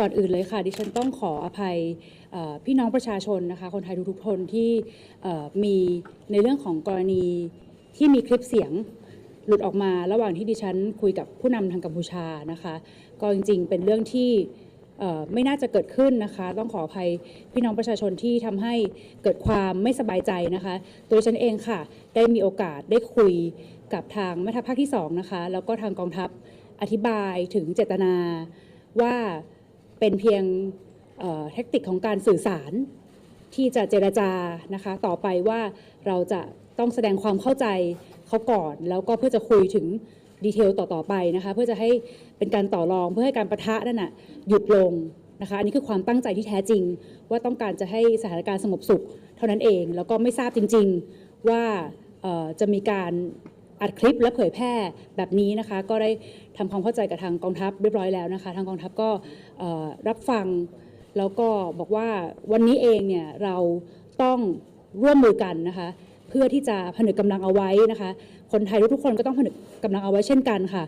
ก่อนอื่นเลยค่ะ ดิฉันต้องขออภัยพี่น้องประชาชนนะคะ คนไทยทุกๆคนที่มีในเรื่องของกรณีที่มีคลิปเสียงหลุดออกมาระหว่างที่ดิฉันคุยกับผู้นำทางกัมพูชานะคะ ก็จริงๆ เป็นเรื่องที่ไม่น่าจะเกิดขึ้นนะคะ ต้องขออภัยพี่น้องประชาชนที่ทำให้เกิดความไม่สบายใจนะคะตัวดิฉันเองค่ะ ได้มีโอกาสได้คุยกับทางแม่ทัพภาคที่สองนะคะแล้วก็ทางกองทัพอธิบายถึงเจตนาว่า เป็นเพียงเทคนิคของการสื่อสารที่จะเจรจานะคะต่อไปว่าเราจะต้องแสดงความเข้าใจเขาก่อน แล้วก็เพื่อจะคุยถึงดีเทลต่อๆไปนะคะเพื่อจะให้เป็นการต่อรองเพื่อให้การประทะนั่นน่ะหยุดลงนะคะอันนี้คือความตั้งใจที่แท้จริง ว่าต้องการจะให้สถานการณ์สงบสุข เท่านั้นเองแล้วก็ไม่ทราบจริง ๆว่าจะมีการ อัดคลิปและเผยแพร่แบบนี้นะคะ ก็ได้ทำความเข้าใจกับทางกองทัพเรียบร้อยแล้วนะคะ ทางกองทัพก็รับฟังแล้วก็บอกว่าวันนี้เองเนี่ยเราต้องร่วมมือกันนะคะ เพื่อที่จะผนึกกำลังเอาไว้นะคะ คนไทยทุกคนก็ต้องผนึกกำลังเอาไว้เช่นกันค่ะ